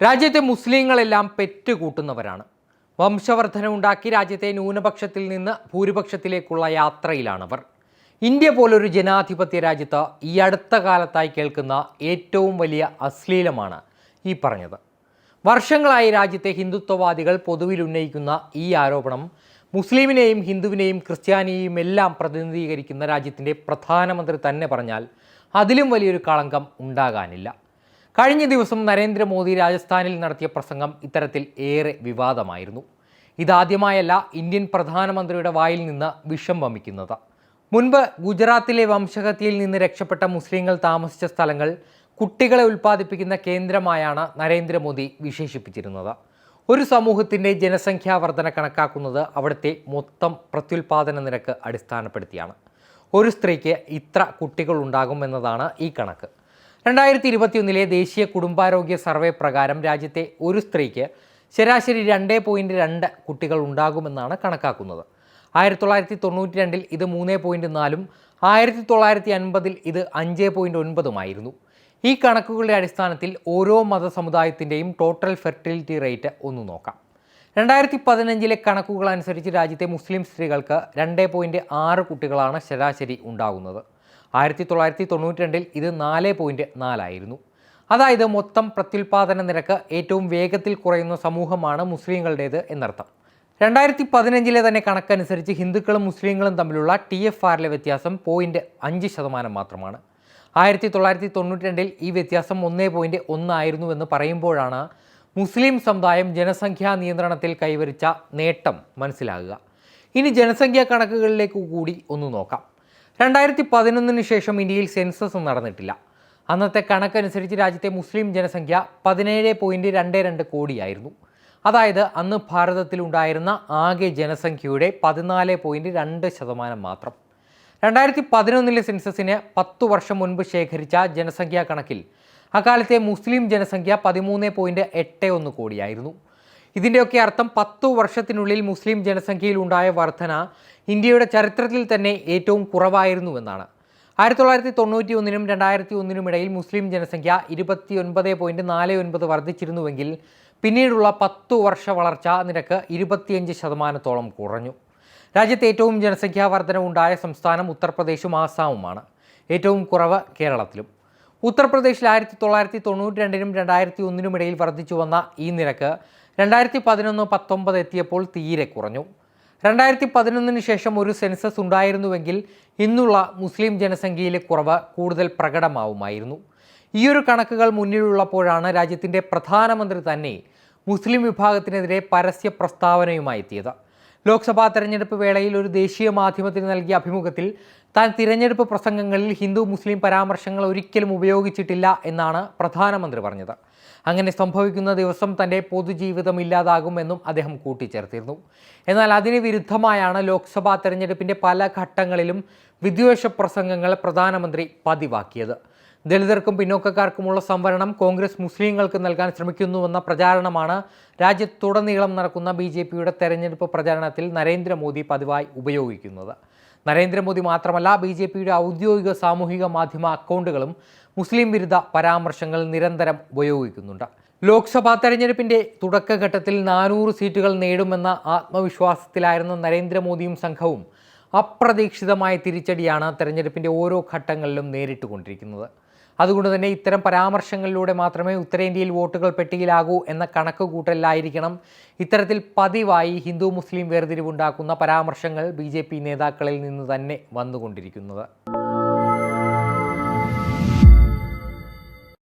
രാജ്യത്തെ മുസ്ലിങ്ങളെല്ലാം പെറ്റുകൂട്ടുന്നവരാണ്. ഉണ്ടാക്കി രാജ്യത്തെ ന്യൂനപക്ഷത്തിൽ നിന്ന് ഭൂരിപക്ഷത്തിലേക്കുള്ള യാത്രയിലാണവർ. ഇന്ത്യ പോലൊരു ജനാധിപത്യ രാജ്യത്ത് ഈ അടുത്ത കാലത്തായി കേൾക്കുന്ന ഏറ്റവും വലിയ അശ്ലീലമാണ് ഈ പറഞ്ഞത്. വർഷങ്ങളായി രാജ്യത്തെ ഹിന്ദുത്വവാദികൾ പൊതുവിൽ ഉന്നയിക്കുന്ന ഈ ആരോപണം മുസ്ലിമിനെയും ഹിന്ദുവിനെയും ക്രിസ്ത്യാനിയെയും എല്ലാം പ്രതിനിധീകരിക്കുന്ന രാജ്യത്തിന്റെ പ്രധാനമന്ത്രി തന്നെ പറഞ്ഞാൽ അതിലും വലിയൊരു കളങ്കം ഉണ്ടാകാനില്ല. കഴിഞ്ഞ ദിവസം നരേന്ദ്രമോദി രാജസ്ഥാനിൽ നടത്തിയ പ്രസംഗം ഇത്തരത്തിൽ ഏറെ വിവാദമായിരുന്നു. ഇതാദ്യമായല്ല ഇന്ത്യൻ പ്രധാനമന്ത്രിയുടെ വായിൽ നിന്ന് വിഷം വമിക്കുന്നത്. മുൻപ് ഗുജറാത്തിലെ വംശഹത്യയിൽ നിന്ന് രക്ഷപ്പെട്ട മുസ്ലിങ്ങൾ താമസിച്ച സ്ഥലങ്ങൾ കുട്ടികളെ ഉൽപ്പാദിപ്പിക്കുന്ന കേന്ദ്രമായാണ് നരേന്ദ്രമോദി വിശേഷിപ്പിച്ചിരുന്നത്. ഒരു സമൂഹത്തിന്റെ ജനസംഖ്യാ വർധന കണക്കാക്കുന്നത് അവിടുത്തെ മൊത്തം പ്രത്യുൽപാദന നിരക്ക് അടിസ്ഥാനപ്പെടുത്തിയാണ്. ഒരു സ്ത്രീക്ക് ഇത്ര കുട്ടികൾ ഉണ്ടാകും എന്നതാണ് ഈ കണക്ക്. രണ്ടായിരത്തി ഇരുപത്തിയൊന്നിലെ ദേശീയ കുടുംബാരോഗ്യ സർവേ പ്രകാരം രാജ്യത്തെ ഒരു സ്ത്രീക്ക് ശരാശരി രണ്ട് പോയിന്റ് രണ്ട് കുട്ടികൾ ഉണ്ടാകുമെന്നാണ് കണക്കാക്കുന്നത്. ആയിരത്തി തൊള്ളായിരത്തി തൊണ്ണൂറ്റി രണ്ടിൽ ഇത് മൂന്ന് പോയിന്റ് നാലും ആയിരത്തി തൊള്ളായിരത്തി അൻപതിൽ ഇത് അഞ്ച് പോയിന്റ് ഒൻപതുമായിരുന്നു. ഈ കണക്കുകളുടെ അടിസ്ഥാനത്തിൽ ഓരോ മതസമുദായത്തിന്റെയും ടോട്ടൽ ഫെർട്ടിലിറ്റി റേറ്റ് ഒന്ന് നോക്കാം. രണ്ടായിരത്തി പതിനഞ്ചിലെ കണക്കുകൾ അനുസരിച്ച് രാജ്യത്തെ മുസ്ലിം സ്ത്രീകൾക്ക് രണ്ട് പോയിന്റ് ആറ് കുട്ടികളാണ് ശരാശരി ഉണ്ടാകുന്നത്. ആയിരത്തി തൊള്ളായിരത്തി തൊണ്ണൂറ്റി രണ്ടിൽ ഇത് നാല് പോയിന്റ് നാലായിരുന്നു. അതായത് മൊത്തം പ്രത്യുൽപാദന നിരക്ക് ഏറ്റവും വേഗത്തിൽ കുറയുന്ന സമൂഹമാണ് മുസ്ലിങ്ങളുടേത് എന്നർത്ഥം. രണ്ടായിരത്തി പതിനഞ്ചിലെ തന്നെ കണക്കനുസരിച്ച് ഹിന്ദുക്കളും മുസ്ലിങ്ങളും തമ്മിലുള്ള ടി എഫ് ആറിലെ വ്യത്യാസം പോയിന്റ് അഞ്ച് ശതമാനം മാത്രമാണ്. ആയിരത്തി തൊള്ളായിരത്തി തൊണ്ണൂറ്റി രണ്ടിൽ ഈ വ്യത്യാസം ഒന്നേ പോയിന്റ് ഒന്നായിരുന്നുവെന്ന് പറയുമ്പോഴാണ് മുസ്ലിം സമുദായം ജനസംഖ്യാ നിയന്ത്രണത്തിൽ കൈവരിച്ച നേട്ടം മനസ്സിലാകുക. ഇനി ജനസംഖ്യാ കണക്കുകളിലേക്ക് കൂടി ഒന്ന് നോക്കാം. രണ്ടായിരത്തി പതിനൊന്നിന് ശേഷം ഇന്ത്യയിൽ സെൻസസ് നടന്നിട്ടില്ല. അന്നത്തെ കണക്കനുസരിച്ച് രാജ്യത്തെ മുസ്ലിം ജനസംഖ്യ പതിനേഴ് പോയിന്റ് രണ്ട് രണ്ട് കോടിയായിരുന്നു. അതായത് അന്ന് ഭാരതത്തിലുണ്ടായിരുന്ന ആകെ ജനസംഖ്യയുടെ പതിനാല് പോയിന്റ് രണ്ട് ശതമാനം മാത്രം. രണ്ടായിരത്തി പതിനൊന്നിലെ സെൻസസിന് പത്ത് വർഷം മുൻപ് ശേഖരിച്ച ജനസംഖ്യാ കണക്കിൽ അക്കാലത്തെ മുസ്ലിം ജനസംഖ്യ പതിമൂന്ന് പോയിന്റ് എട്ട് ഒന്ന് കോടിയായിരുന്നു. ഇതിന്റെയൊക്കെ അർത്ഥം പത്തു വർഷത്തിനുള്ളിൽ മുസ്ലിം ജനസംഖ്യയിൽ ഉണ്ടായ വർധന ഇന്ത്യയുടെ ചരിത്രത്തിൽ തന്നെ ഏറ്റവും കുറവായിരുന്നുവെന്നാണ്. ആയിരത്തി തൊള്ളായിരത്തി തൊണ്ണൂറ്റി ഒന്നിനും രണ്ടായിരത്തി ഒന്നിനും ഇടയിൽ മുസ്ലിം ജനസംഖ്യ ഇരുപത്തി ഒൻപത് പോയിന്റ് നാല് ഒൻപത് വർദ്ധിച്ചിരുന്നുവെങ്കിൽ പിന്നീടുള്ള പത്തു വർഷ വളർച്ച നിരക്ക് ഇരുപത്തിയഞ്ച് ശതമാനത്തോളം കുറഞ്ഞു. രാജ്യത്ത് ഏറ്റവും ജനസംഖ്യാ വർധന ഉണ്ടായ സംസ്ഥാനം ഉത്തർപ്രദേശും ആസാമുമാണ്. ഏറ്റവും കുറവ് കേരളത്തിലും. ഉത്തർപ്രദേശിൽ ആയിരത്തി തൊള്ളായിരത്തി തൊണ്ണൂറ്റി രണ്ടിനും രണ്ടായിരത്തി ഒന്നിനും ഇടയിൽ വർദ്ധിച്ചു വന്ന ഈ നിരക്ക് രണ്ടായിരത്തി പതിനൊന്ന് പത്തൊമ്പത് എത്തിയപ്പോൾ തീരെ കുറഞ്ഞു. രണ്ടായിരത്തി പതിനൊന്നിന് ശേഷം ഒരു സെൻസസ് ഉണ്ടായിരുന്നുവെങ്കിൽ ഇന്നുള്ള മുസ്ലിം ജനസംഖ്യയിലെ കുറവ് കൂടുതൽ പ്രകടമാവുമായിരുന്നു. ഈയൊരു കണക്കുകൾ മുന്നിലുള്ളപ്പോഴാണ് രാജ്യത്തിന്റെ പ്രധാനമന്ത്രി തന്നെ മുസ്ലിം വിഭാഗത്തിനെതിരെ പരസ്യ പ്രസ്താവനയുമായി എത്തിയത്. ലോക്സഭാ തെരഞ്ഞെടുപ്പ് വേളയിൽ ഒരു ദേശീയ മാധ്യമത്തിന് നൽകിയ അഭിമുഖത്തിൽ താൻ തിരഞ്ഞെടുപ്പ് പ്രസംഗങ്ങളിൽ ഹിന്ദു മുസ്ലിം പരാമർശങ്ങൾ ഒരിക്കലും ഉപയോഗിച്ചിട്ടില്ല എന്നാണ് പ്രധാനമന്ത്രി പറഞ്ഞത്. അങ്ങനെ സംഭവിക്കുന്ന ദിവസം തന്റെ പൊതുജീവിതം ഇല്ലാതാകുമെന്നും അദ്ദേഹം കൂട്ടിച്ചേർത്തിരുന്നു. എന്നാൽ അതിന് വിരുദ്ധമായാണ് ലോക്സഭാ തെരഞ്ഞെടുപ്പിന്റെ പല ഘട്ടങ്ങളിലും വിദ്വേഷ പ്രസംഗങ്ങൾ പ്രധാനമന്ത്രി പതിവാക്കിയത്. ദളിതർക്കും പിന്നോക്കക്കാർക്കുമുള്ള സംവരണം കോൺഗ്രസ് മുസ്ലിങ്ങൾക്ക് നൽകാൻ ശ്രമിക്കുന്നുവെന്ന പ്രചാരണമാണ് രാജ്യത്തുടനീളം നടക്കുന്ന ബി ജെ പിയുടെ തെരഞ്ഞെടുപ്പ് പ്രചാരണത്തിൽ നരേന്ദ്രമോദി പതിവായി ഉപയോഗിക്കുന്നത്. നരേന്ദ്രമോദി മാത്രമല്ല ബി ജെ പിയുടെ ഔദ്യോഗിക സാമൂഹിക മാധ്യമ അക്കൗണ്ടുകളും മുസ്ലിം വിരുദ്ധ പരാമർശങ്ങൾ നിരന്തരം ഉപയോഗിക്കുന്നുണ്ട്. ലോക്സഭാ തെരഞ്ഞെടുപ്പിന്റെ തുടക്കഘട്ടത്തിൽ നാനൂറ് സീറ്റുകൾ നേടുമെന്ന ആത്മവിശ്വാസത്തിലായിരുന്ന നരേന്ദ്രമോദിയും സംഘവും അപ്രതീക്ഷിതമായ തിരിച്ചടിയാണ് തെരഞ്ഞെടുപ്പിന്റെ ഓരോ ഘട്ടങ്ങളിലും നേരിട്ടുകൊണ്ടിരിക്കുന്നത്. അതുകൊണ്ട് തന്നെ ഇത്തരം പരാമർശങ്ങളിലൂടെ മാത്രമേ ഉത്തരേന്ത്യയിൽ വോട്ടുകൾ പെട്ടിയിലാകൂ എന്ന കണക്ക് കൂട്ടലിലായിരിക്കണം ഇത്തരത്തിൽ പതിവായി ഹിന്ദു മുസ്ലിം വേർതിരിവുണ്ടാക്കുന്ന പരാമർശങ്ങൾ ബി നേതാക്കളിൽ നിന്ന് തന്നെ വന്നുകൊണ്ടിരിക്കുന്നത്.